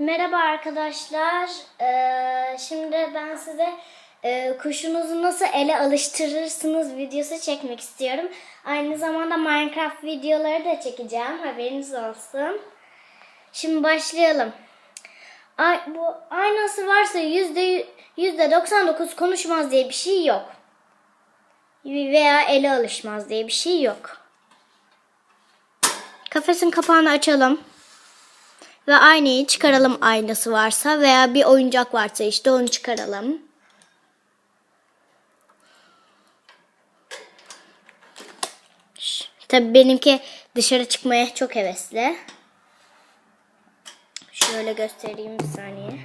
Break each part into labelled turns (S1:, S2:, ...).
S1: Merhaba arkadaşlar. Ee, şimdi ben size e, kuşunuzu nasıl ele alıştırırsınız videosu çekmek istiyorum. Aynı zamanda Minecraft videoları da çekeceğim. Haberiniz olsun. Şimdi başlayalım. Ay, bu aynası varsa yüzde yüzde 99 konuşmaz diye bir şey yok. Veya ele alışmaz diye bir şey yok. Kafesin kapağını açalım. Ve aynayı çıkaralım aynası varsa veya bir oyuncak varsa işte onu çıkaralım. Tabii benimki dışarı çıkmaya çok hevesli. Şöyle göstereyim bir saniye.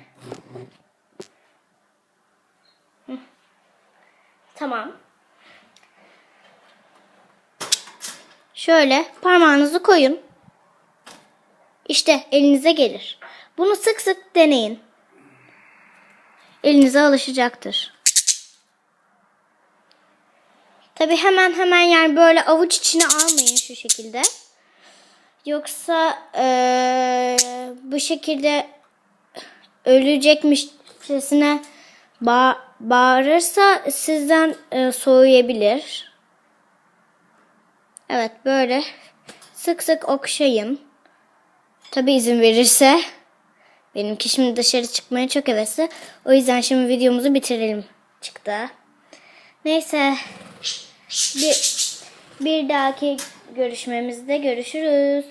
S1: Tamam. Şöyle parmağınızı koyun. İşte elinize gelir. Bunu sık sık deneyin. Elinize alışacaktır. Tabi hemen hemen yani böyle avuç içine almayın şu şekilde. Yoksa eee, bu şekilde ölecekmişçesine ba- bağırırsa sizden eee, soğuyabilir. Evet böyle sık sık okşayın. Tabi izin verirse. Benimki şimdi dışarı çıkmaya çok hevesli. O yüzden şimdi videomuzu bitirelim. Çıktı. Neyse. Bir, bir dahaki görüşmemizde görüşürüz.